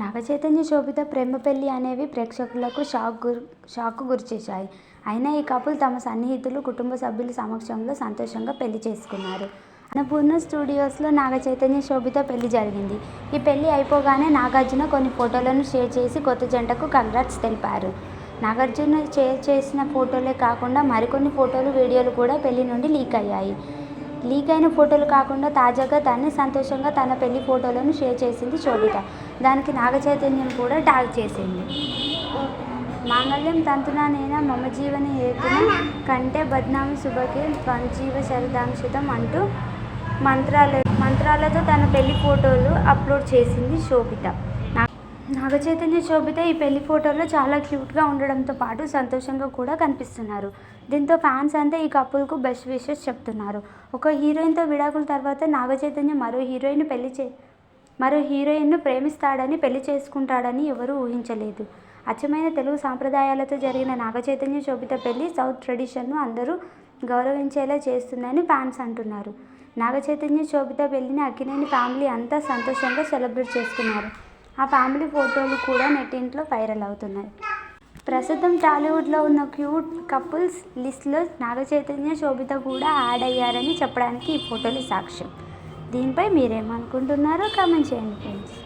నాగచైతన్య శోభిత ప్రేమ పెళ్ళి అనేవి ప్రేక్షకులకు షాక్ గురి షాక్ గురిచేశాయి అయినా ఈ కపుల్ తమ సన్నిహితులు కుటుంబ సభ్యుల సమక్షంలో సంతోషంగా పెళ్ళి చేసుకున్నారు. అన్నపూర్ణ స్టూడియోస్లో నాగచైతన్య శోభిత పెళ్ళి జరిగింది. ఈ పెళ్ళి అయిపోగానే నాగార్జున కొన్ని ఫోటోలను షేర్ చేసి కొత్త జంటకు కంగ్రాట్స్ తెలిపారు. నాగార్జున షేర్ చేసిన ఫోటోలే కాకుండా మరికొన్ని ఫోటోలు వీడియోలు కూడా పెళ్ళి నుండి లీక్ అయ్యాయి. లీక్ అయిన ఫోటోలు కాకుండా తాజాగా తనే సంతోషంగా తన పెళ్ళి ఫోటోలను షేర్ చేసింది శోభిత. దానికి నాగ చైతన్యం కూడా ట్యాగ్ చేసింది. మాంగళ్యం తంతునానేన మమ జీవన హేతున కంటే బద్నామి శుభకే త్వంజీవ శరదాంశితం అంటూ మంత్రాల మంత్రాలతో తన పెళ్ళి ఫోటోలు అప్లోడ్ చేసింది శోభిత. నాగచైతన్య శోభిత ఈ పెళ్ళి ఫోటోలో చాలా క్యూట్గా ఉండడంతో పాటు సంతోషంగా కూడా కనిపిస్తున్నారు. దీంతో ఫ్యాన్స్ అంతా ఈ కపుల్కు బెస్ట్ విషెస్ చెప్తున్నారు. ఒక హీరోయిన్తో విడాకుల తర్వాత నాగచైతన్య మరో హీరోయిన్ పెళ్ళి చే మరో హీరోయిన్ను ప్రేమిస్తాడని పెళ్ళి చేసుకుంటాడని ఎవరూ ఊహించలేదు. అచ్చమైన తెలుగు సాంప్రదాయాలతో జరిగిన నాగచైతన్య శోభిత పెళ్ళి సౌత్ ట్రెడిషన్ను అందరూ గౌరవించేలా చేస్తుందని ఫ్యాన్స్ అంటున్నారు. నాగచైతన్య శోభిత పెళ్ళిని అక్కినేని ఫ్యామిలీ అంతా సంతోషంగా సెలబ్రేట్ చేసుకున్నారు. ఆ ఫ్యామిలీ ఫోటోలు కూడా నెట్టింట్లో వైరల్ అవుతున్నాయి. ప్రస్తుతం టాలీవుడ్లో ఉన్న క్యూట్ కపుల్స్ లిస్ట్లో నాగ చైతన్య శోభిత కూడా యాడ్ అయ్యారని చెప్పడానికి ఈ ఫోటోలు సాక్ష్యం. దీనిపై మీరేమనుకుంటున్నారో కామెంట్ చేయండి ఫ్రెండ్స్.